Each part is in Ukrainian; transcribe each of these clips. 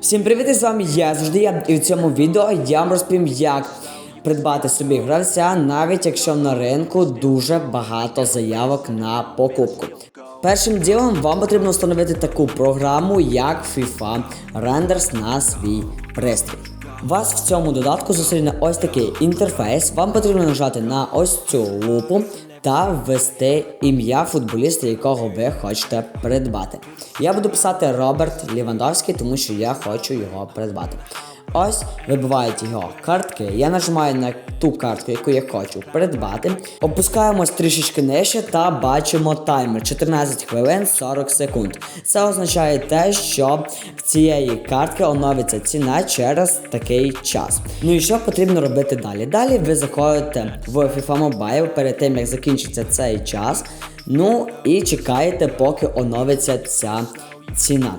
Всім привіт, з вами я завжди я. І в цьому відео я вам розповім, як придбати собі гравця, навіть якщо на ринку дуже багато заявок на покупку. Першим ділом вам потрібно встановити таку програму, як FIFA Renders на свій пристрій. Вас в цьому додатку зустріне ось такий інтерфейс. Вам потрібно нажати на ось цю лупу та ввести ім'я футболіста, якого ви хочете придбати. Я буду писати Роберт Лівандовський, тому що я хочу його придбати. Ось вибивають його картки. Я нажимаю на ту картку, яку я хочу придбати. Опускаємось трішечки нижче та бачимо таймер 14 хвилин 40 секунд. Це означає те, що в цієї картки оновиться ціна через такий час. Ну і що потрібно робити далі? Далі ви заходите в FIFA Mobile перед тим, як закінчиться цей час. Ну і чекаєте, поки оновиться ця ціна.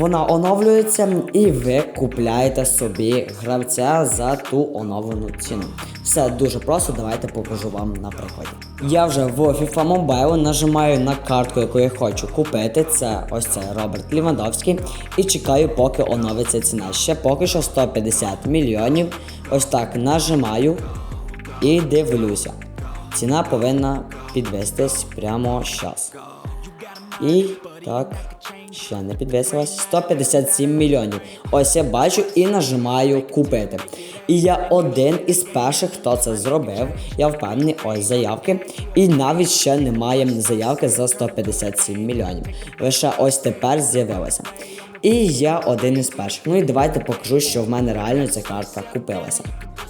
Вона оновлюється і ви купляєте собі гравця за ту оновлену ціну. Все дуже просто, давайте покажу вам на прикладі. Я вже в FIFA Mobile нажимаю на картку, яку я хочу купити. Це ось це Роберт Лівандовський. І чекаю, поки оновиться ціна. Ще поки що 150 мільйонів. Ось так нажимаю і дивлюся. Ціна повинна підвестись прямо зараз. І так, ще не підвисилась. 157 мільйонів. Ось я бачу і нажимаю купити. І я один із перших, хто це зробив. Я впевнений, ось заявки. І навіть ще немає заявки за 157 мільйонів. Лише ось тепер з'явилася. І я один із перших. Ну і давайте покажу, що в мене реально ця картка купилася.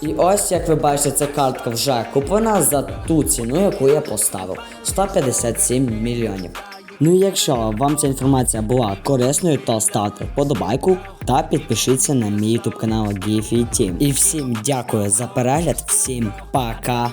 І ось, як ви бачите, ця картка вже куплена за ту ціну, яку я поставив 157 мільйонів. Ну і якщо вам ця інформація була корисною, то ставте вподобайку та підпишіться на мій ютуб канал GFE Team. І всім дякую за перегляд, всім пока!